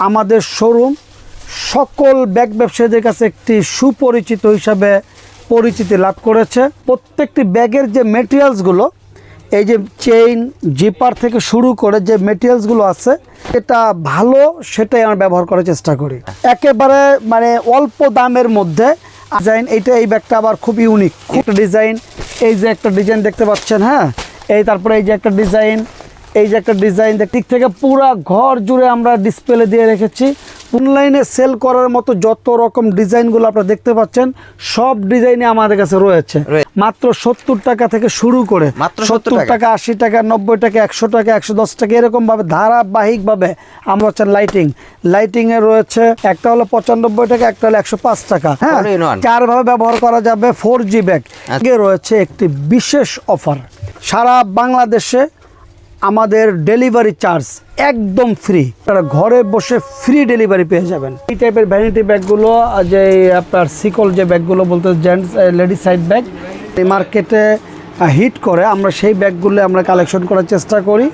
আমাদের শোরুম সকল ব্যাগ ব্যবসায়ীদের কাছে একটি সুপরিচিত হিসাবে পরিচিতি লাভ করেছে। প্রত্যেকটি ব্যাগের যে মেটেরিয়ালসগুলো এই যে চেইন জিপার থেকে শুরু করে যে মেটেরিয়ালসগুলো আছে, এটা ভালো, সেটাই আমরা ব্যবহার করার চেষ্টা করি। একেবারে মানে অল্প দামের মধ্যে ডিজাইন এইটা এই ব্যাগটা আবার খুব ইউনিক একটা ডিজাইন এই যে একটা ডিজাইন দেখতে পাচ্ছেন হ্যাঁ? এই তারপরে এই যে একটা ডিজাইন এই যে একটা ডিজাইন দিক থেকে পুরা ঘর জুড়ে আমরা ডিসপ্লে দিয়ে রেখেছি অনলাইনে সেল করার মতো যত রকম ডিজাইনগুলো আপনারা দেখতে পাচ্ছেন সব ডিজাইনই আমাদের কাছে রয়েছে। মাত্র সত্তর টাকা থেকে শুরু করে মাত্র সত্তর টাকা? আশি টাকা নব্বই টাকা একশো টাকা একশো দশ টাকা এরকমভাবে ধারাবাহিকভাবে আমরা হচ্ছে লাইটিং লাইটিংয়ে রয়েছে একটা হলো পঁচানব্বই টাকা একটা হলো একশো পাঁচ টাকা হ্যাঁ। চারভাবে ব্যবহার করা যাবে ফোর জি ব্যাগ রয়েছে একটি বিশেষ অফার সারা বাংলাদেশে আমাদের ডেলিভারি চার্জ একদম ফ্রি আপনারা ঘরে বসে ফ্রি ডেলিভারি পেয়ে যাবেন। এই টাইপের ভ্যানিটি ব্যাগগুলো যে আপনার সিকল যে ব্যাগগুলো বলতে জেন্টস লেডিস সাইড ব্যাগ এই মার্কেটে হিট করে। আমরা সেই ব্যাগগুলো আমরা কালেকশন করার চেষ্টা করি।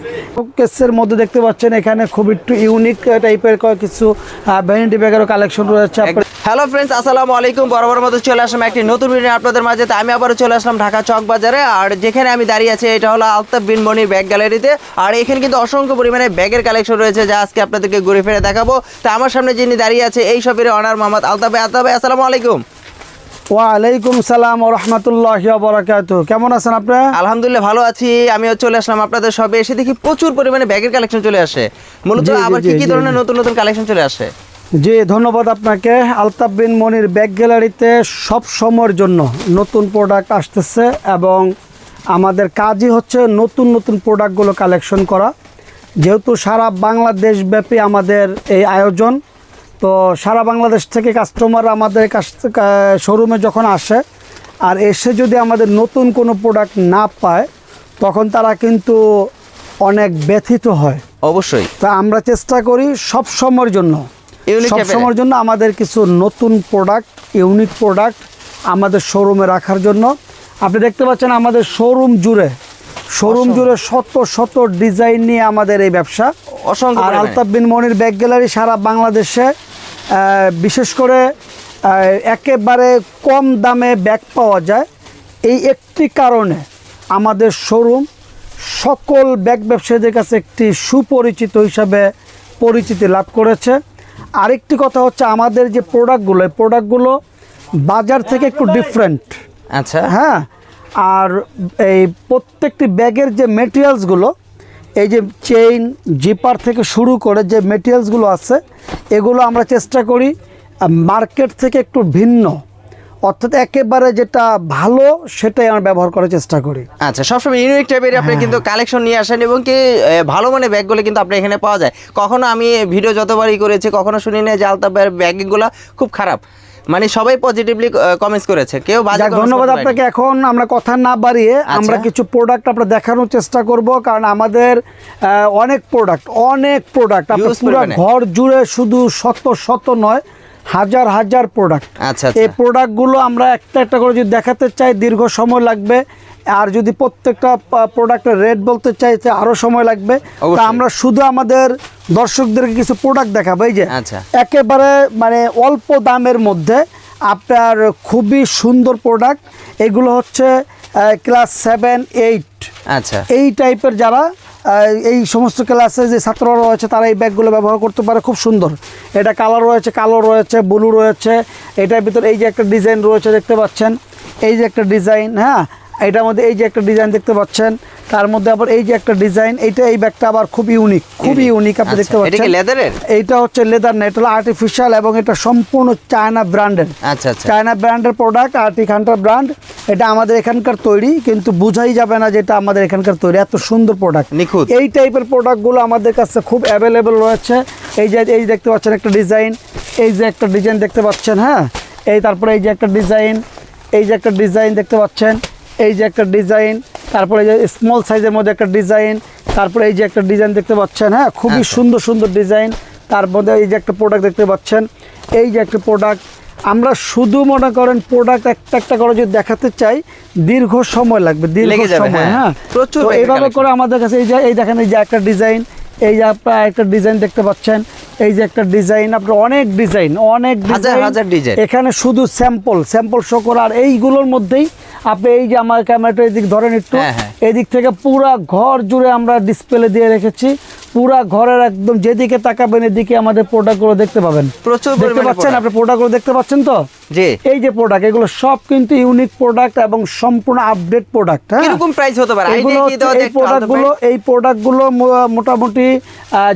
কেসের মধ্যে দেখতে পাচ্ছেন, এখানে খুব একটু ইউনিক টাইপের কিছু ভ্যানিটি ব্যাগেরও কালেকশন রয়েছে। হ্যালো ফ্রেন্ডস আসসালামু আলাইকুম। বরাবর মতো চলে আসলাম একটি নতুন ভিডিও আপনাদের মাঝে। আমি আবারও চলে আসলাম ঢাকা চক বাজারে। আর যেখানে আমি দাঁড়িয়ে আছি, এটা হলো আলতাফ বিন মনির ব্যাগ গ্যালারিতে। আর এখানে কিন্তু অসংখ্য পরিমাণে ব্যাগের কালেকশন রয়েছে, যা আজকে আপনাদেরকে ঘুরে ফিরে দেখাবো। তো আমার সামনে যিনি দাঁড়িয়ে আছে, এই শপের অনার মোহাম্মদ আলতাফ আলতাফ আসসালামু আলাইকুম। ওয়ালাইকুম সালাম ও রহমতুল্লাহ বরাকাত। কেমন আছেন আপনি? আলহামদুলিল্লাহ ভালো আছি। আমিও চলে আসলাম আপনাদের সবে এসে দেখি প্রচুর পরিমাণে ব্যাগের কালেকশন চলে আসে। মূলত আবার কি কি ধরনের নতুন নতুন কালেকশন চলে আসে? জি ধন্যবাদ আপনাকে। আলতাফ বিন মনির ব্যাগ গ্যালারিতে সব সময়ের জন্য নতুন প্রোডাক্ট আসতেছে এবং আমাদের কাজই হচ্ছে নতুন নতুন প্রোডাক্টগুলো কালেকশন করা। যেহেতু সারা বাংলাদেশ ব্যাপী আমাদের এই আয়োজন তো সারা বাংলাদেশ থেকে কাস্টমার আমাদের কাছ শোরুমে যখন আসে আর এসে যদি আমাদের নতুন কোনো প্রোডাক্ট না পায় তখন তারা কিন্তু অনেক ব্যথিত হয়। অবশ্যই। তা আমরা চেষ্টা করি সব সময়ের জন্য। সব সময়ের জন্য আমাদের কিছু নতুন প্রোডাক্ট ইউনিক প্রোডাক্ট আমাদের শোরুমে রাখার জন্য। আপনি দেখতে পাচ্ছেন আমাদের শোরুম জুড়ে শোরুম জুড়ে শত শত ডিজাইন নিয়ে আমাদের এই ব্যবসা। অসংখ্য আর। আলতাফ বিন মনির ব্যাগ গ্যালারি সারা বাংলাদেশে বিশেষ করে একেবারে কম দামে ব্যাগ পাওয়া যায়। এই একটি কারণে আমাদের শোরুম সকল ব্যাগ ব্যবসায়ীদের কাছে একটি সুপরিচিত হিসাবে পরিচিতি লাভ করেছে। আরেকটি কথা হচ্ছে আমাদের যে প্রোডাক্টগুলো এই প্রোডাক্টগুলো বাজার থেকে একটু ডিফারেন্ট আচ্ছা। হ্যাঁ আর এই প্রত্যেকটি ব্যাগের যে মেটেরিয়ালসগুলো এই যে চেইন জিপার থেকে শুরু করে যে মেটেরিয়ালসগুলো আছে এগুলো আমরা চেষ্টা করি মার্কেট থেকে একটু ভিন্ন। অর্থাৎ একেবারে যেটা ভালো সেটাই আমরা ব্যবহার করার চেষ্টা করি। আচ্ছা সবসময় ইউনিক টাইপের আপনি কিন্তু কালেকশন নিয়ে আসেন এবং কি ভালো মানে ব্যাগগুলো কিন্তু আপনি এখানে পাওয়া যায়। কখনো আমি ভিডিও যতবারই করেছি কখনো শুনি না যে আলতাফের ব্যাগগুলো খুব খারাপ। মানে সবাই পজিটিভলি কমেন্টস করেছে। কেউ বাজে ধন্যবাদ আপনাকে। এখন আমরা কথা না বাড়িয়ে আমরা কিছু প্রোডাক্ট আপনার দেখানোর চেষ্টা করব কারণ আমাদের অনেক প্রোডাক্ট অনেক প্রোডাক্ট আপনার পুরো ঘর জুড়ে শুধু শত শত নয় হাজার হাজার প্রোডাক্ট আচ্ছা এই আচ্ছা প্রোডাক্টগুলো আমরা একটা একটা করে যদি দেখাতে চাই দীর্ঘ সময় লাগবে। আর যদি প্রত্যেকটা প্রোডাক্টের রেট বলতে চাই তো আরও সময় লাগবে। তা আমরা শুধু আমাদের দর্শকদেরকে কিছু প্রোডাক্ট দেখাবো। এই যে আচ্ছা। একেবারে মানে অল্প দামের মধ্যে আপনার খুবই সুন্দর প্রোডাক্ট এগুলো হচ্ছে ক্লাস সেভেন এইট আচ্ছা। এই টাইপের যারা এই সমস্ত ক্লাসে যে ছাত্ররা রয়েছে তারা এই ব্যাগগুলো ব্যবহার করতে পারে। খুব সুন্দর। এটা কালার রয়েছে কালো রয়েছে ব্লু রয়েছে। এটার ভিতরে এই যে একটা ডিজাইন রয়েছে দেখতে পাচ্ছেন? এই যে একটা ডিজাইন হ্যাঁ? এটার মধ্যে এই যে একটা ডিজাইন দেখতে পাচ্ছেন তার মধ্যে আবার এই যে একটা ডিজাইন এইটা এই ব্যাগটা আবার খুব ইউনিক খুবই ইউনিক আপনি দেখতে আচ্ছা, এটা কি লেদারের এইটা হচ্ছে লেদার না এটা আর্টিফিশিয়াল এবং এটা সম্পূর্ণ চায়না ব্র্যান্ডের আচ্ছা আচ্ছা। চায়না ব্র্যান্ডের প্রোডাক্ট আর্টিক হান্টার ব্র্যান্ড এটা আমাদের এখানকার তৈরি কিন্তু বোঝাই যাবে না যেটা আমাদের এখানকার তৈরি এত সুন্দর প্রোডাক্ট নিখুঁত। এই টাইপের প্রোডাক্টগুলো আমাদের কাছে খুব অ্যাভেলেবেল রয়েছে। এই যে এই দেখতে পাচ্ছেন একটা ডিজাইন এই যে একটা ডিজাইন দেখতে পাচ্ছেন হ্যাঁ? এই তারপরে এই যে একটা ডিজাইন এই যে একটা ডিজাইন দেখতে পাচ্ছেন। এই যে একটা ডিজাইন তারপরে এই যে স্মল সাইজের মধ্যে একটা ডিজাইন তারপরে এই যে একটা ডিজাইন দেখতে পাচ্ছেন হ্যাঁ? খুবই আচ্ছা। সুন্দর সুন্দর ডিজাইন। তার মধ্যে এই যে একটা প্রোডাক্ট দেখতে পাচ্ছেন এই যে একটা প্রোডাক্ট আমরা শুধু মনে করেন প্রোডাক্ট একটা একটা করে যদি দেখাতে চাই দীর্ঘ সময় লাগবে দীর্ঘ সময় হ্যাঁ। হ্যাঁ? প্রচুর এইভাবে করে আমাদের কাছে এই যে এই দেখেন এই যে একটা ডিজাইন এই যে আপনার একটা ডিজাইন দেখতে পাচ্ছেন এই যে একটা ডিজাইন আপনার অনেক ডিজাইন অনেক হাজার ডিজাইন হাজার ডিজাইন। এখানে শুধু স্যাম্পল স্যাম্পল শো করা আর এইগুলোর মধ্যেই আপনি এই যে আমার ক্যামেরাটা এদিক ধরেন একটু হ্যাঁ, হ্যাঁ। এদিক থেকে পুরা ঘর জুড়ে আমরা ডিসপ্লে দিয়ে রেখেছি পুরা ঘরের একদম যেদিকে তাকাবেন এদিকে আমাদের প্রোডাক্টগুলো দেখতে পাবেন প্রচুর দেখতে পাচ্ছেন। আপনি প্রোডাক্টগুলো দেখতে পাচ্ছেন তো জি। এই যে প্রোডাক্ট এগুলো সব কিন্তু ইউনিক প্রোডাক্ট এবং সম্পূর্ণ আপডেট প্রোডাক্ট হ্যাঁ? কীরকম প্রাইস হতে পারে? এগুলো এই প্রোডাক্টগুলো এই প্রোডাক্টগুলো মোটামুটি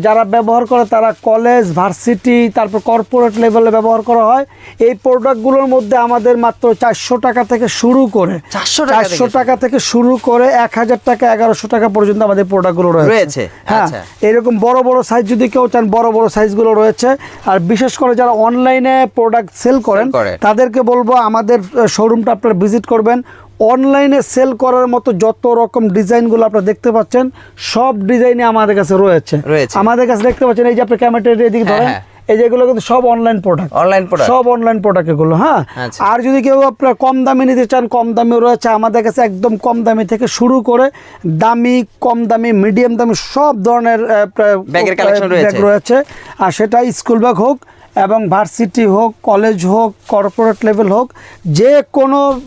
যারা ব্যবহার করে তারা কলেজ ভার্সিটি তারপর কর্পোরেট লেভেলে ব্যবহার করা হয়। এই প্রোডাক্টগুলোর মধ্যে আমাদের মাত্র চারশো টাকা থেকে শুরু করে 400 টাকা থেকে চারশো টাকা থেকে শুরু করে এক হাজার টাকা এগারোশো টাকা পর্যন্ত আমাদের প্রোডাক্টগুলো রয়েছে, রয়েছে। হ্যাঁ আচ্ছা। এরকম বড় বড় সাইজ যদি কেউ চান বড় বড় সাইজগুলো রয়েছে। আর বিশেষ করে যারা অনলাইনে প্রোডাক্ট সেল করেন করে। তাদেরকে বলব আমাদের শোরুমটা আপনারা ভিজিট করবেন অনলাইনে সেল করার মতো যত রকম ডিজাইনগুলো আপনারা দেখতে পাচ্ছেন সব ডিজাইনে আমাদের কাছে রয়েছে। আমাদের কাছে দেখতে পাচ্ছেন এই যে আপনি ক্যামেরাটা এদিকে হ্যাঁ, ধরেন হ্যাঁ। এই যেগুলো কিন্তু সব অনলাইন প্রোডাক্ট অনলাইন প্রোডাক্ট সব অনলাইন প্রোডাক্ট এগুলো হ্যাঁ আচ্ছা। আর যদি কেউ আপনার কম দামে নিতে চান কম দামে রয়েছে আমাদের কাছে একদম কম দামি থেকে শুরু করে দামি কম দামি মিডিয়াম দামি সব ধরনের। ব্যাগ রয়েছে আর সেটা স্কুল ব্যাগ হোক এবং ভার্সিটি হোক কলেজ হোক কর্পোরেট লেভেল হোক যে কোনো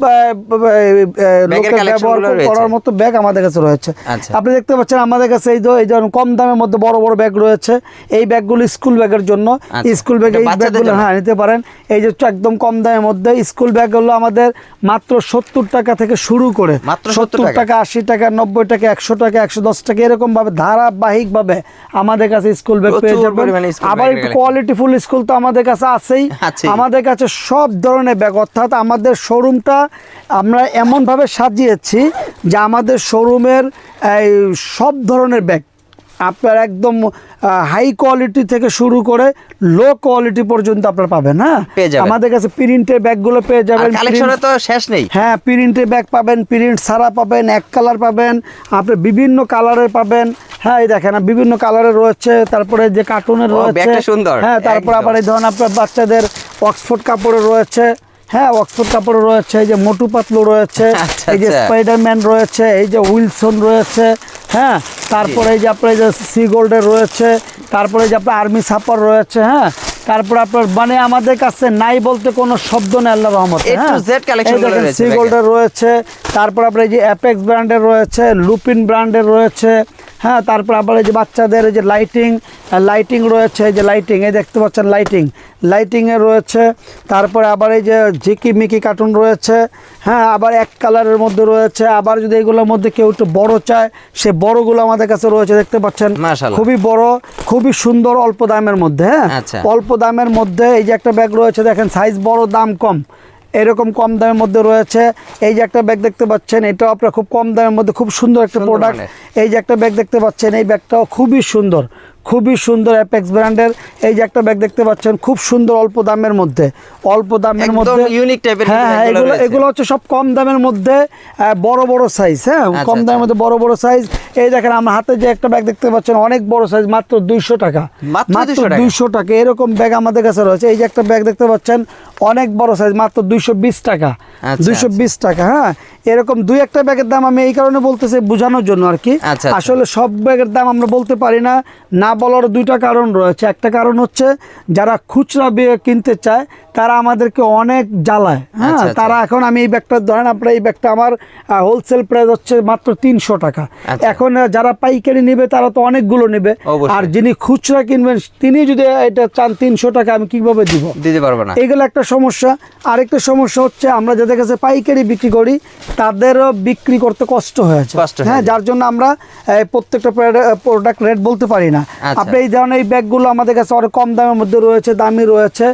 লোকের ব্যবহার করার মতো ব্যাগ আমাদের কাছে রয়েছে। আচ্ছা। আপনি দেখতে পাচ্ছেন আমাদের কাছে এই যে- এই ধরুন কম দামের মধ্যে বড় বড় ব্যাগ রয়েছে। এই ব্যাগগুলো স্কুল ব্যাগের জন্য। আচ্ছা। স্কুল ব্যাগ এটা এই ব্যাগগুলো হ্যাঁ নিতে পারেন। এই যে একদম কম দামের মধ্যে স্কুল ব্যাগগুলো আমাদের মাত্র সত্তর টাকা থেকে শুরু করে। মাত্র সত্তর টাকা? আশি টাকা নব্বই টাকা একশো টাকা একশো দশ টাকা এরকম ভাবে ধারাবাহিকভাবে আমাদের কাছে স্কুল ব্যাগ পেয়ে যাবেন। আবার একটু এর কোয়ালিটি ফুল স্কুল তো আমাদের কাছে আছেই। আমাদের কাছে সব ধরনের ব্যাগ অর্থাৎ আমাদের শোরুমটা আমরা এমনভাবে সাজিয়েছি যে আমাদের শোরুমের এই সব ধরনের ব্যাগ। আপনার একদম হাই কোয়ালিটি থেকে শুরু করে লো কোয়ালিটি পর্যন্ত আপনারা পাবেন হ্যাঁ? আমাদের কাছে প্রিন্টের ব্যাগগুলো পেয়ে যাবেন। কালেকশনে তো শেষ নেই। হ্যাঁ প্রিন্টের ব্যাগ পাবেন প্রিন্ট সারা পাবেন এক কালার পাবেন আপনি বিভিন্ন কালারের পাবেন। হ্যাঁ এই দেখেন বিভিন্ন কালারের রয়েছে তারপরে যে কার্টুনের রয়েছে সুন্দর, হ্যাঁ তারপর আবার এই ধরুন আপনার বাচ্চাদের অক্সফোর্ড কাপড়ের রয়েছে হ্যাঁ অক্সফোর্ড কাপড় রয়েছে এই যে মোটু পাতলু রয়েছে আচ্ছা, এই যে আচ্ছা। স্পাইডারম্যান রয়েছে এই যে উইলসন রয়েছে হ্যাঁ তারপরে এই যে আপনার যে সি গোল্ডের রয়েছে তারপরে যে আপনার আর্মি সাপার রয়েছে হ্যাঁ তারপর আপনার মানে আমাদের কাছে নাই বলতে কোনো শব্দ নেই আল্লাহ রহমত সি। গোল্ডের রয়েছে তারপর আপনার এই যে অ্যাপেক্স ব্র্যান্ডের রয়েছে লুপিন ব্র্যান্ডের রয়েছে হ্যাঁ তারপর আবার এই যে বাচ্চাদের এই যে লাইটিং লাইটিং রয়েছে যে লাইটিং এই দেখতে পাচ্ছেন লাইটিং লাইটিংয়ের রয়েছে তারপরে আবার এই যে ঝিকি মিকি কার্টুন রয়েছে হ্যাঁ আবার এক কালারের মধ্যে রয়েছে। আবার যদি এগুলোর মধ্যে কেউ একটু বড় চায় সে বড়গুলো আমাদের কাছে রয়েছে দেখতে পাচ্ছেন? খুবই বড় খুবই সুন্দর অল্প দামের মধ্যে হ্যাঁ। আচ্ছা। অল্প দামের মধ্যে এই যে একটা ব্যাগ রয়েছে দেখেন সাইজ বড় দাম কম। এরকম কম দামের মধ্যে রয়েছে। এই যে একটা ব্যাগ দেখতে পাচ্ছেন এটাও আপনার খুব কম দামের মধ্যে খুব সুন্দর একটা প্রোডাক্ট এই যে একটা ব্যাগ দেখতে পাচ্ছেন এই ব্যাগটাও খুবই সুন্দর। খুবই সুন্দর অ্যাপেক্স ব্র্যান্ডের এই যে একটা ব্যাগ দেখতে পাচ্ছেন খুব সুন্দর অল্প দামের মধ্যে। অল্প দামের মধ্যে type এর হ্যাঁ হ্যাঁ এগুলো এগুলো হচ্ছে সব কম দামের মধ্যে বড় বড় সাইজ হ্যাঁ? আচ্ছা, কম দামের আচ্ছা। মধ্যে বড় বড় সাইজ এই দেখেন আমার হাতে যে একটা ব্যাগ দেখতে পাচ্ছেন অনেক বড় সাইজ মাত্র দুইশো টাকা। মাত্র দুইশো টাকা? এরকম ব্যাগ আমাদের কাছে রয়েছে। এই যে একটা ব্যাগ দেখতে পাচ্ছেন অনেক বড় সাইজ মাত্র দুইশো বিশ টাকা। আচ্ছা, দুইশো বিশ টাকা হ্যাঁ? এরকম দুই একটা ব্যাগের দাম আমি এই কারণে বলতেছি বোঝানোর জন্য আর কি। আসলে সব ব্যাগের দাম আমরা বলতে পারি না। না বলার দুইটা কারণ রয়েছে। একটা কারণ হচ্ছে যারা খুচরা বিয়ে কিনতে চায় তারা আমাদেরকে অনেক জ্বালায়। হ্যাঁ আচ্ছা, আচ্ছা। তারা এখন আমি এই ব্যাগটা ধরেন আপনার এই ব্যাগটা আমার হোলসেল প্রাইস হচ্ছে মাত্র তিনশো টাকা। আচ্ছা। এখন যারা পাইকারি নেবে তারা তো অনেকগুলো নেবে। আর যিনি খুচরা কিনবেন তিনি যদি এটা চান তিনশো টাকা আমি কীভাবে দিব? দিতে পারব না। এইগুলো একটা সমস্যা। আরেকটা সমস্যা হচ্ছে আমরা যাদের কাছে পাইকারি বিক্রি করি তাদেরও বিক্রি করতে কষ্ট হয়েছে। হ্যাঁ যার জন্য আমরা প্রত্যেকটা প্রোডাক্ট রেট বলতে পারি না। আচ্ছা। আপনি এই ধরনের এই ব্যাগগুলো আমাদের কাছে অনেক কম দামের মধ্যে রয়েছে দামি রয়েছে।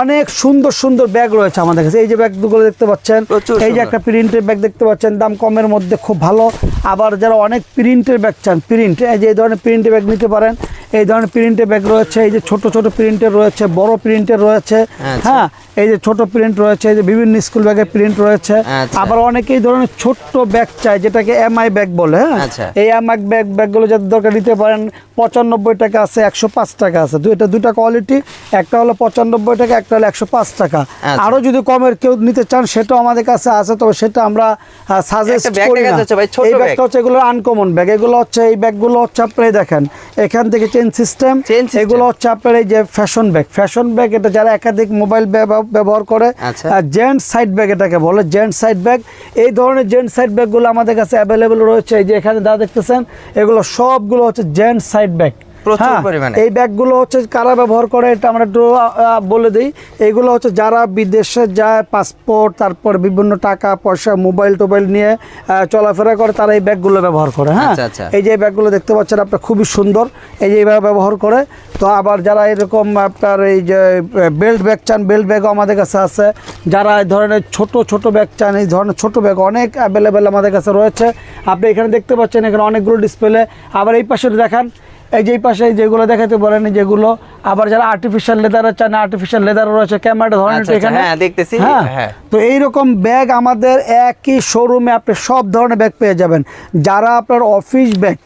অনেক সুন্দর সুন্দর ব্যাগ রয়েছে আমাদের কাছে। এই যে ব্যাগগুলো দেখতে পাচ্ছেন এই যে একটা প্রিন্টের ব্যাগ দেখতে পাচ্ছেন দাম কমের মধ্যে খুব ভালো। আবার যারা অনেক প্রিন্টের ব্যাগ চান প্রিন্ট এই যে এই ধরনের প্রিন্টের ব্যাগ নিতে পারেন এই ধরনের প্রিন্টের ব্যাগ রয়েছে এই যে ছোট ছোট প্রিন্টের রয়েছে বড় প্রিন্টের রয়েছে আচ্ছা। হ্যাঁ এই যে ছোট প্রিন্ট রয়েছে এই যে বিভিন্ন স্কুল ব্যাগের প্রিন্ট রয়েছে আচ্ছা। আবার অনেকেই ধরনের ছোট্ট ব্যাগ চায় যেটাকে এমআই ব্যাগ বলে হ্যাঁ আচ্ছা। এই এমআই ব্যাগ ব্যাগগুলো যাদের দরকার নিতে পারেন পঁচানব্বই টাকা আছে একশো পাঁচ টাকা আছে দুইটা দুটা কোয়ালিটি একটা হলো পঁচানব্বই টাকা একটা হলো একশো পাঁচ টাকা। আরও যদি কমের কেউ নিতে চান সেটাও আমাদের কাছে আছে তবে সেটা আমরা সাজেস্ট করি না এই ব্যাগটা হচ্ছে এগুলো আনকমন ব্যাগ এগুলো হচ্ছে এই ব্যাগগুলো হচ্ছে আপনি দেখেন এখান থেকে চেন সিস্টেম এগুলো হচ্ছে আপনার এই যে ফ্যাশন ব্যাগ ফ্যাশন ব্যাগ এটা যারা একাধিক মোবাইল ব্যবহার করে জেন্ট জেন্টস সাইড ব্যাগ এটাকে বলে জেন্টস সাইড ব্যাগ এই ধরনের জেন্টস সাইড ব্যাগগুলো আমাদের কাছে অ্যাভেলেবেল রয়েছে। এই যে এখানে যা দেখতেছেন এগুলো সবগুলো হচ্ছে জেন্টস সাইড ব্যাগ প্রচুর পরিমাণে। এই ব্যাগগুলো হচ্ছে কারা ব্যবহার করে এটা আমরা একটু বলে দিই। এগুলো হচ্ছে যারা বিদেশে যায় পাসপোর্ট তারপর বিভিন্ন টাকা পয়সা মোবাইল টোবাইল নিয়ে চলাফেরা করে তারা এই ব্যাগগুলো ব্যবহার করে হ্যাঁ। আচ্ছা, আচ্ছা। এই যে ব্যাগগুলো দেখতে পাচ্ছেন আপনার খুবই সুন্দর। এই যে এইভাবে ব্যবহার করে। তো আবার যারা এরকম আপনার এই যে বেল্ট ব্যাগ চান বেল্ট ব্যাগও আমাদের কাছে আছে। যারা এই ধরনের ছোট ছোট ব্যাগ চান এই ধরনের ছোট ব্যাগ অনেক অ্যাভেলেবেল আমাদের কাছে রয়েছে। আপনি এখানে দেখতে পাচ্ছেন এখানে অনেকগুলো ডিসপ্লে আবার এই পাশে দেখান এই যে পাশে যেগুলো দেখাতে বলেন যেগুলো আবার যারা আর্টিফিশিয়াল লেদারের চান আর্টিফিশিয়াল লেদার রয়েছে ক্যামেরা ধরেন আচ্ছা, আচ্ছা, এখানে হ্যাঁ, দেখতেছি, হ্যাঁ হ্যাঁ। তো এইরকম ব্যাগ আমাদের একই শোরুমে আপনি সব ধরনের ব্যাগ পেয়ে যাবেন যারা আপনার office bag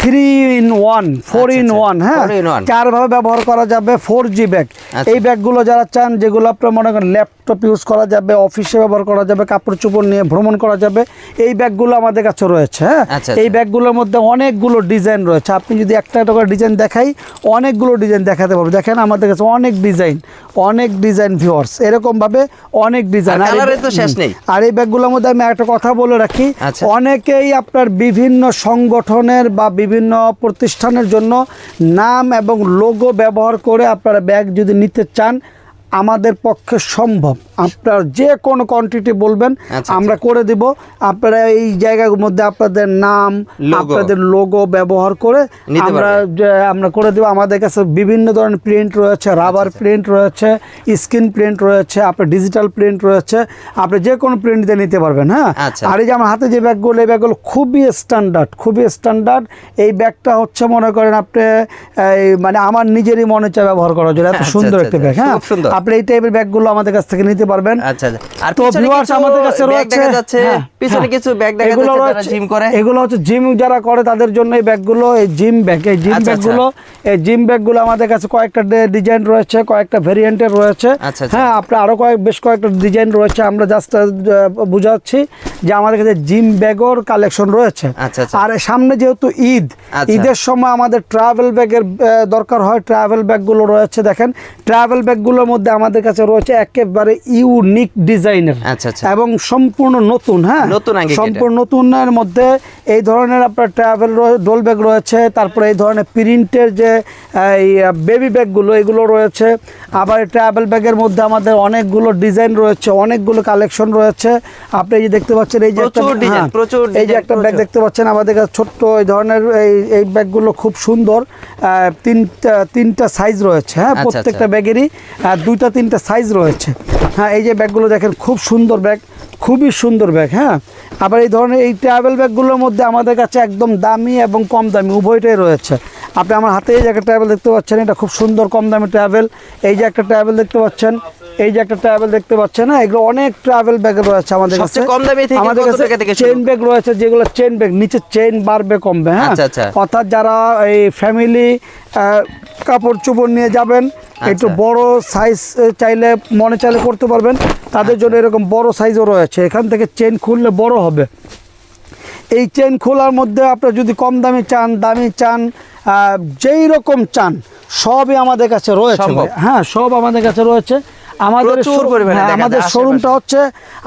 three in one four in one হ্যাঁ। চারভাবে ব্যবহার করা যাবে ফোর জি ব্যাগ। এই ব্যাগগুলো যারা চান যেগুলো আপনার মনে করেন ল্যাপটপ ইউজ করা যাবে অফিসে ব্যবহার করা যাবে কাপড় চোপড় নিয়ে ভ্রমণ করা যাবে। এই ব্যাগগুলো আমাদের কাছে রয়েছে হ্যাঁ? আচ্ছা, এই আচ্ছা। ব্যাগগুলোর মধ্যে অনেকগুলো ডিজাইন রয়েছে। আপনি যদি একটা একটা করে ডিজাইন দেখাই অনেকগুলো ডিজাইন দেখাতে পারব। দেখেন আমাদের কাছে অনেক ডিজাইন অনেক ডিজাইন ভিউয়ার্স এরকমভাবে অনেক ডিজাইন আর শেষ নেই। আর এই ব্যাগগুলোর মধ্যে আমি একটা কথা বলে রাখি আচ্ছা। অনেকেই আপনার বিভিন্ন সংগঠনের বা বিভিন্ন প্রতিষ্ঠানের জন্য নাম এবং লোগো ব্যবহার করে আপনারা ব্যাগ যদি নিতে চান আমাদের পক্ষে সম্ভব। আপনার যে কোনো কোয়ান্টিটি বলবেন আচ্ছা, আমরা করে দিব। আপনারা এই জায়গার মধ্যে আপনাদের নাম আপনাদের লোগো ব্যবহার করে আমরা আমরা করে দেবো। আমাদের কাছে বিভিন্ন ধরনের প্রিন্ট রয়েছে রাবার প্রিন্ট রয়েছে স্ক্রিন প্রিন্ট রয়েছে আপনার ডিজিটাল প্রিন্ট রয়েছে। আপনি যে কোনো প্রিন্ট দিয়ে নিতে পারবেন হ্যাঁ? আচ্ছা। আর এই যে আমার হাতে যে ব্যাগগুলো এই ব্যাগগুলো খুবই স্ট্যান্ডার্ড খুবই স্ট্যান্ডার্ড এই ব্যাগটা হচ্ছে মনে করেন আপনি এই মানে আমার নিজেরই মনে চায় ব্যবহার করার জন্য। এত আচ্ছা, সুন্দর আচ্ছা, একটা আচ্ছা, ব্যাগ হ্যাঁ? আপনি এই টাইপের ব্যাগগুলো আমাদের কাছ থেকে নিতে পারবেন আচ্ছা আচ্ছা। আর তো কিছু আমাদের কাছে রয়েছে হ্যাঁ, পিছনে হ্যাঁ। কিছু ব্যাগ দেখা যাচ্ছে যারা জিম করে এগুলো হচ্ছে জিম যারা করে তাদের জন্য এই ব্যাগগুলো এই জিম ব্যাগ এই জিম আচ্ছা, ব্যাগগুলো এই জিম ব্যাগগুলো আমাদের কাছে কয়েকটা ডিজাইন রয়েছে কয়েকটা ভেরিয়েন্টের রয়েছে আচ্ছা, আচ্ছা। হ্যাঁ আপনার আরও কয়েক বেশ কয়েকটা ডিজাইন রয়েছে আমরা জাস্ট বুঝাচ্ছি যে আমাদের কাছে জিম ব্যাগর কালেকশন রয়েছে আচ্ছা, আচ্ছা। আর সামনে যেহেতু ঈদ আচ্ছা। ঈদের সময় আমাদের ট্রাভেল ব্যাগের দরকার হয় ট্রাভেল ব্যাগগুলো রয়েছে দেখেন ট্রাভেল ব্যাগগুলোর মধ্যে আমাদের কাছে রয়েছে একেবারে ইউনিক ডিজাইনের আচ্ছা, আচ্ছা। এবং সম্পূর্ণ নতুন হ্যাঁ নতুন। সম্পূর্ণ নতুনের মধ্যে এই ধরনের আপনার ট্রাভেল ডোল ব্যাগ রয়েছে তারপরে এই ধরনের প্রিন্টের যে এই বেবি ব্যাগগুলো এগুলো রয়েছে আবার ট্রাভেল ব্যাগের মধ্যে আমাদের অনেকগুলো ডিজাইন রয়েছে অনেকগুলো কালেকশন রয়েছে আপনি এই যে দেখতে পাচ্ছেন এই যে হ্যাঁ, এই যে একটা ব্যাগ দেখতে পাচ্ছেন আমাদের কাছে ছোট্ট এই ধরনের এই এই ব্যাগগুলো খুব সুন্দর তিনটা তিনটা সাইজ রয়েছে হ্যাঁ আচ্ছা, প্রত্যেকটা। ব্যাগেরই দুইটা তিনটা সাইজ রয়েছে হ্যাঁ এই যে ব্যাগগুলো দেখেন, খুব সুন্দর ব্যাগ, খুবই সুন্দর ব্যাগ হ্যাঁ? আবার এই ধরনের এই ট্রাভেল ব্যাগগুলোর মধ্যে আমাদের কাছে একদম দামি এবং কম দামি, উভয়টাই রয়েছে। আপনি আমার হাতে এই যে একটা ট্রাভেল দেখতে পাচ্ছেন, এটা খুব সুন্দর কম দামি ট্রাভেল এই যে একটা ট্রাভেল দেখতে পাচ্ছেন এই যে একটা ট্রাভেল দেখতে পাচ্ছেন না এগুলো অনেক ট্রাভেল ব্যাগ রয়েছে আমাদের কাছে। কম দামি থেকে আমাদের কাছে চেন ব্যাগ রয়েছে যেগুলো চেন ব্যাগ নিচে চেন বাড়বে কমবে হ্যাঁ? আচ্ছা, আচ্ছা। অর্থাৎ যারা এই ফ্যামিলি কাপড় চোপড় নিয়ে যাবেন একটু আচ্ছা। বড় সাইজ চাইলে মনে চাইলে করতে পারবেন। তাদের জন্য এরকম বড় সাইজও রয়েছে। এখান থেকে চেন খুললে বড় হবে। এই চেন খোলার মধ্যে আপনার যদি কম দামি চান দামি চান যেই রকম চান সবই আমাদের কাছে রয়েছে। হ্যাঁ সব আমাদের কাছে রয়েছে। আমাদের হ্যাঁ, আমাদের। শোরুমটা হচ্ছে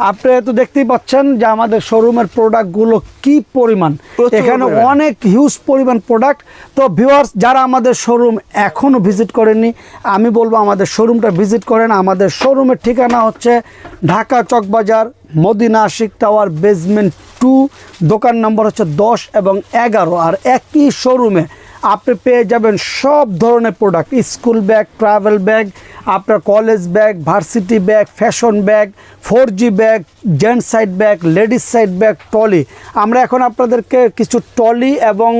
আপনি তো দেখতেই পাচ্ছেন যে আমাদের শোরুমের প্রোডাক্টগুলো কি পরিমাণ। এখানে অনেক হিউজ পরিমাণ প্রোডাক্ট তো ভিউয়ার্স যারা আমাদের শোরুম এখনও ভিজিট করেননি আমি বলব আমাদের শোরুমটা ভিজিট করেন। আমাদের শোরুমের ঠিকানা হচ্ছে Dhaka Chawkbazar Madina Ashik tower basement two দোকান নম্বর হচ্ছে দশ এবং এগারো। আর একই শোরুমে আপনি পেয়ে যাবেন সব ধরনের product school bag travel bag আপনার college bag varsity bag fashion bag four G bag gents side bag ladies side bag trolley আমরা এখন আপনাদেরকে কিছু ট্রলি এবং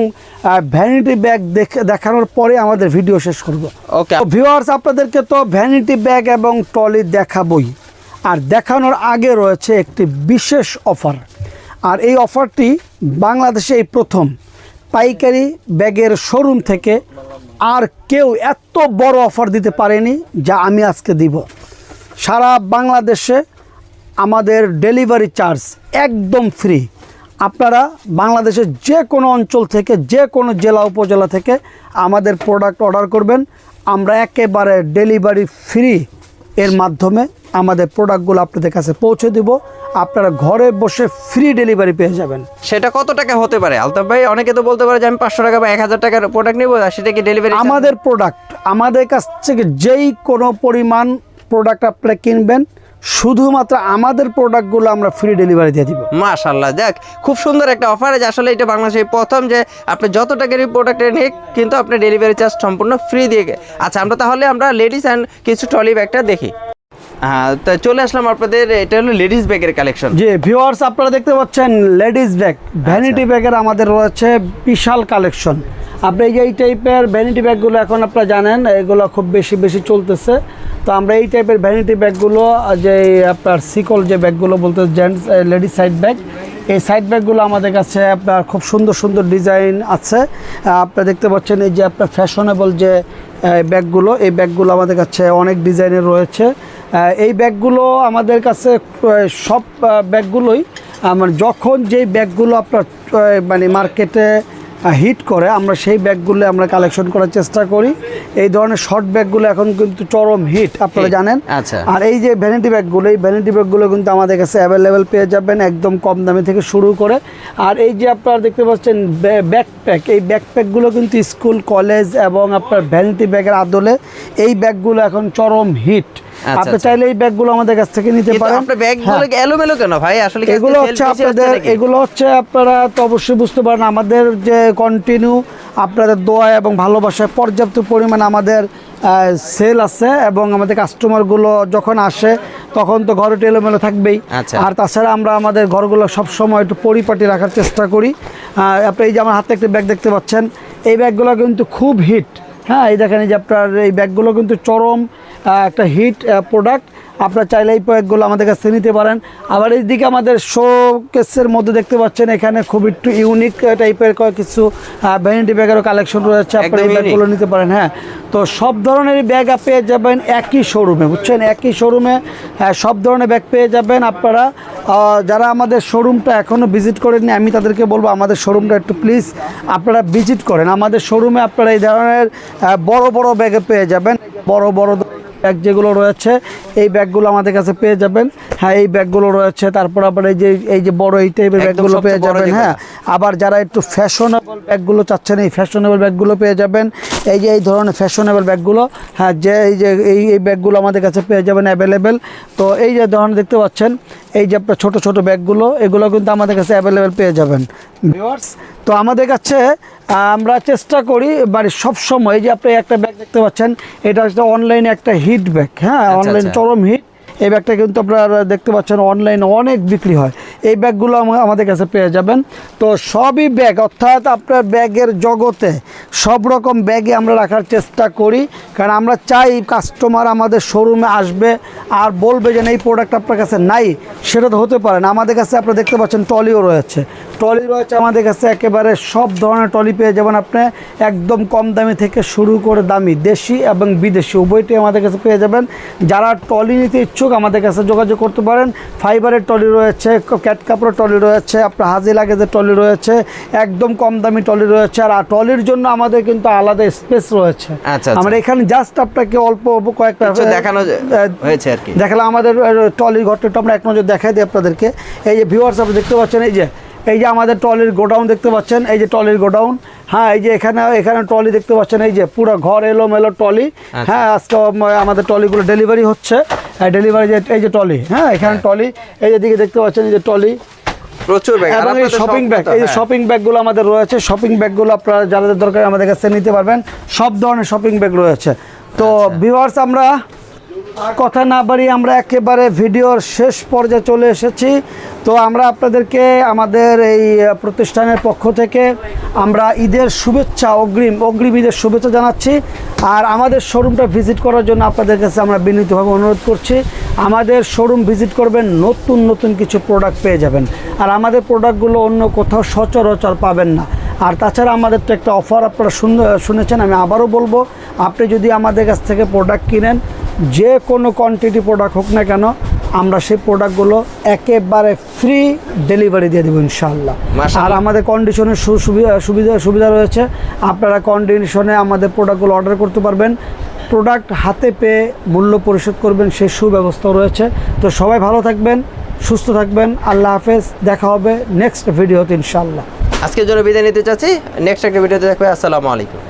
ভ্যানিটি ব্যাগ দেখে দেখানোর পরে আমাদের ভিডিও শেষ করব। ওকে ভিউয়ার্স আপনাদেরকে তো ভ্যানিটি ব্যাগ এবং ট্রলি দেখাবই। আর দেখানোর আগে রয়েছে একটি বিশেষ অফার আর এই অফারটি বাংলাদেশে এই প্রথম। পাইকারি ব্যাগের শোরুম থেকে আর কেউ এত বড় অফার দিতে পারেনি যা আমি আজকে দিব। সারা বাংলাদেশে আমাদের ডেলিভারি চার্জ একদম ফ্রি। আপনারা বাংলাদেশের যে কোনো অঞ্চল থেকে যে কোনো জেলা, উপজেলা থেকে আমাদের প্রোডাক্ট অর্ডার করবেন। আমরা একেবারে ডেলিভারি ফ্রি এর মাধ্যমে আমাদের প্রোডাক্টগুলো আপনাদের কাছে পৌঁছে দিব। আপনারা ঘরে বসে ফ্রি ডেলিভারি পেয়ে যাবেন। সেটা কত টাকা হতে পারে? আলতাফ ভাই অনেকে তো বলতে পারে যে আমি পাঁচশো টাকা বা এক হাজার টাকার প্রোডাক্ট নেব সেটা কি ডেলিভারি আমাদের প্রোডাক্ট আমাদের কাছ থেকে যেই কোনো পরিমাণ প্রোডাক্ট আপনারা কিনবেন শুধুমাত্র আমাদের প্রোডাক্টগুলো আমরা ফ্রি ডেলিভারি দিয়ে দিব। মাশাল্লাহ দেখ, খুব সুন্দর একটা অফার আছে। আসলে এটা বাংলাদেশে প্রথম যে আপনি যত টাকারই প্রোডাক্ট এনে কিন্তু আপনি ডেলিভারি চার্জ সম্পূর্ণ ফ্রি দিয়ে আচ্ছা আমরা তাহলে আমরা লেডিস অ্যান্ড কিছু ট্রলি ব্যাগটা দেখি। তা চলে আসলাম আপনাদের এটা হলো লেডিস ব্যাগের কালেকশন যে ভিউয়ার্স আপনারা দেখতে পাচ্ছেন লেডিস ব্যাগ। ভ্যানিটি ব্যাগের আমাদের রয়েছে বিশাল কালেকশন আপনি এই যে এই টাইপের ভ্যানিটি ব্যাগগুলো এখন আপনারা জানেন এগুলো খুব বেশি বেশি চলতেছে। তো আমরা এই টাইপের ভ্যানিটি ব্যাগগুলো যে আপনার সিকল যে ব্যাগগুলো বলতে জেন্টস লেডিস সাইড ব্যাগ এই সাইড ব্যাগগুলো আমাদের কাছে আপনার খুব সুন্দর সুন্দর ডিজাইন আছে। আপনারা দেখতে পাচ্ছেন এই যে আপনার ফ্যাশনেবল যে ব্যাগগুলো এই ব্যাগগুলো আমাদের কাছে অনেক ডিজাইনের রয়েছে। এই ব্যাগগুলো আমাদের কাছে সব ব্যাগগুলোই আমার যখন যেই ব্যাগগুলো আপনার মানে মার্কেটে হিট করে আমরা সেই ব্যাগগুলো আমরা কালেকশন করার চেষ্টা করি। এই ধরনের শর্ট ব্যাগগুলো এখন কিন্তু চরম হিট আপনারা জানেন। আচ্ছা। আর এই যে ভ্যানিটি ব্যাগগুলো এই ভ্যানিটি ব্যাগগুলো কিন্তু আমাদের কাছে অ্যাভেলেবেল পেয়ে যাবেন একদম কম দামে থেকে শুরু করে। আর এই যে আপনারা দেখতে পাচ্ছেন ব্যাকপ্যাক এই ব্যাকপ্যাকগুলো কিন্তু স্কুল কলেজ এবং আপনার ভ্যানিটি ব্যাগের আদলে এই ব্যাগগুলো এখন চরম হিট। আপনি আচ্ছা। চাইলে এই ব্যাগগুলো আমাদের কাছ থেকে নিতে পারেন আপনার ব্যাগগুলো হ্যাঁ। এলোমেলো কেন ভাই আসলে এগুলো হচ্ছে আপনাদের এগুলো হচ্ছে আপনারা তো অবশ্যই বুঝতে পারেন আমাদের যে কন্টিনিউ আপনাদের দোয়া এবং ভালোবাসায় পর্যাপ্ত পরিমাণ আমাদের সেল আছে এবং আমাদের কাস্টমারগুলো যখন আসে তখন তো ঘরে এলোমেলো থাকবেই আচ্ছা। আর তাছাড়া আমরা আমাদের ঘরগুলো সবসময় একটু পরিপাটি রাখার চেষ্টা করি আপনি এই যে আমার হাতে একটা ব্যাগ দেখতে পাচ্ছেন এই ব্যাগগুলো কিন্তু খুব হিট হ্যাঁ এই দেখেন এই যে আপনার এই ব্যাগগুলো কিন্তু চরম একটা হিট প্রোডাক্ট আপনারা চাইলে এই ব্যাগগুলো আমাদের কাছে নিতে পারেন। আবার এইদিকে আমাদের শো কেসের মধ্যে দেখতে পাচ্ছেন এখানে খুব একটু ইউনিক টাইপের কিছু ভ্যানিটি ব্যাগেরও কালেকশন রয়েছে আপনারা এই। ব্যাগগুলো নিতে পারেন হ্যাঁ। তো সব ধরনের ব্যাগ পেয়ে যাবেন একই শোরুমে বুঝছেন? একই শোরুমে হ্যাঁ সব ধরনের ব্যাগ পেয়ে যাবেন আপনারা। যারা আমাদের শোরুমটা এখনও ভিজিট করেননি আমি তাদেরকে বলব আমাদের শোরুমটা একটু প্লিজ আপনারা ভিজিট করেন। আমাদের শোরুমে আপনারা এই ধরনের বড় বড় ব্যাগে পেয়ে যাবেন। বড় বড় ব্যাগ যেগুলো রয়েছে এই ব্যাগগুলো আমাদের কাছে পেয়ে যাবেন। হ্যাঁ এই ব্যাগগুলো রয়েছে তারপর আবার এই যে এই যে বড় এই টাইপের ব্যাগগুলো পেয়ে যাবেন হ্যাঁ। আবার যারা একটু ফ্যাশনেবল ব্যাগগুলো চাচ্ছেন এই ফ্যাশনেবল ব্যাগগুলো পেয়ে যাবেন। এই যে এই ধরনের ফ্যাশনেবল ব্যাগগুলো হ্যাঁ যে এই যে এই এই ব্যাগগুলো আমাদের কাছে পেয়ে যাবেন অ্যাভেলেবেল তো এই যে ধরনের দেখতে পাচ্ছেন এই যে আপনার ছোটো ছোটো ব্যাগগুলো এগুলো কিন্তু আমাদের কাছে অ্যাভেলেবেল পেয়ে যাবেন। ভিউয়ার্স তো আমাদের কাছে আমরা চেষ্টা করি মানে সবসময় এই যে আপনি একটা ব্যাগ দেখতে পাচ্ছেন এটা হচ্ছে অনলাইনে একটা হিট ব্যাগ হ্যাঁ আচ্ছা, অনলাইন আচ্ছা। চরম হিট এই ব্যাগটা কিন্তু আপনারা দেখতে পাচ্ছেন অনলাইনে অনেক বিক্রি হয়। এই ব্যাগগুলো আমা- আমাদের কাছে পেয়ে যাবেন। তো সবই ব্যাগ অর্থাৎ আপনার ব্যাগের জগতে সব রকম ব্যাগে আমরা রাখার চেষ্টা করি। কারণ আমরা চাই কাস্টমার আমাদের শোরুমে আসবে আর বলবে যে এই প্রোডাক্ট আপনার কাছে নাই। সেটা তো হতে পারে না। আমাদের কাছে আপনারা দেখতে পাচ্ছেন টলিও রয়েছে। টলি রয়েছে আমাদের কাছে একেবারে সব ধরনের টলি পেয়ে যাবেন আপনি। একদম কম দামি থেকে শুরু করে দামি দেশি এবং বিদেশি উভয়টি আমাদের কাছে পেয়ে যাবেন। যারা টলি নিতে ইচ্ছুক আমাদের কাছে যোগাযোগ করতে পারেন। ফাইবারের টলি রয়েছে ক্যাট কাপড়ের টলি রয়েছে আপনার হাজি লাগেজের টলি রয়েছে একদম কম দামি টলি রয়েছে। আর টলির জন্য আমাদের কিন্তু আলাদা স্পেস রয়েছে। আচ্ছা, আচ্ছা। আমরা এখানে জাস্ট আপনাকে অল্প অল্প কয়েকটা দেখানো হয়েছে আর কি। দেখালাম আমাদের টলির ঘরটা আমরা এক নজর দেখাই দিই আপনাদেরকে। এই যে ভিউয়ার্স আপনি দেখতে পাচ্ছেন এই যে এই যে আমাদের টলির গোডাউন দেখতে পাচ্ছেন এই যে টলির গোডাউন। হ্যাঁ এই যে এখানে এখানে টলি দেখতে পাচ্ছেন এই যে পুরো ঘর এলো মেলো টলি আচ্ছা। হ্যাঁ আজকে আমাদের টলিগুলো ডেলিভারি হচ্ছে। ডেলিভারি যে এই যে টলি হ্যাঁ এখানে টলি এই যে দিকে দেখতে পাচ্ছেন এই যে টলি প্রচুর ব্যাগ এবং এই শপিং ব্যাগ এই যে হ্যাঁ। শপিং ব্যাগগুলো আমাদের রয়েছে শপিং ব্যাগগুলো আপনারা যাদের দরকার আমাদের কাছে নিতে পারবেন সব ধরনের শপিং ব্যাগ রয়েছে। তো আচ্ছা। ভিউয়ার্স আমরা কথা না বাড়িয়ে আমরা একেবারে ভিডিওর শেষ পর্যায়ে চলে এসেছি। তো আমরা আপনাদেরকে আমাদের এই প্রতিষ্ঠানের পক্ষ থেকে আমরা ঈদের শুভেচ্ছা, অগ্রিম অগ্রিম ঈদের শুভেচ্ছা জানাচ্ছি। আর আমাদের শোরুমটা ভিজিট করার জন্য আপনাদের কাছে আমরা বিনীতভাবে অনুরোধ করছি। আমাদের শোরুম ভিজিট করবেন, নতুন নতুন কিছু প্রোডাক্ট পেয়ে যাবেন। আর আমাদের প্রোডাক্টগুলো অন্য কোথাও সচরাচর পাবেন না। আর তাছাড়া আমাদের তো একটা অফার আপনারা শুন- শুনেছেন, আমি আবারও বলব, আপনি যদি আমাদের কাছ থেকে প্রোডাক্ট কিনেন যে কোনো কোয়ান্টিটি প্রোডাক্ট হোক না কেন আমরা সেই প্রোডাক্টগুলো একেবারে ফ্রি ডেলিভারি দিয়ে দেবো ইনশাল্লাহ। আর আমাদের কন্ডিশনের সুবিধা সুবিধা সুবিধা রয়েছে। আপনারা কন্ডিশনে আমাদের প্রোডাক্টগুলো অর্ডার করতে পারবেন। প্রোডাক্ট হাতে পেয়ে মূল্য পরিশোধ করবেন সেই সুব্যবস্থাও রয়েছে। তো সবাই ভালো থাকবেন সুস্থ থাকবেন। আল্লাহ হাফেজ। দেখা হবে নেক্সট ভিডিওতে ইনশাল্লাহ আজকের জন্য বিদায় নিতে চাচ্ছি। নেক্সট একটা ভিডিওতে দেখবে। আসসালামু আলাইকুম।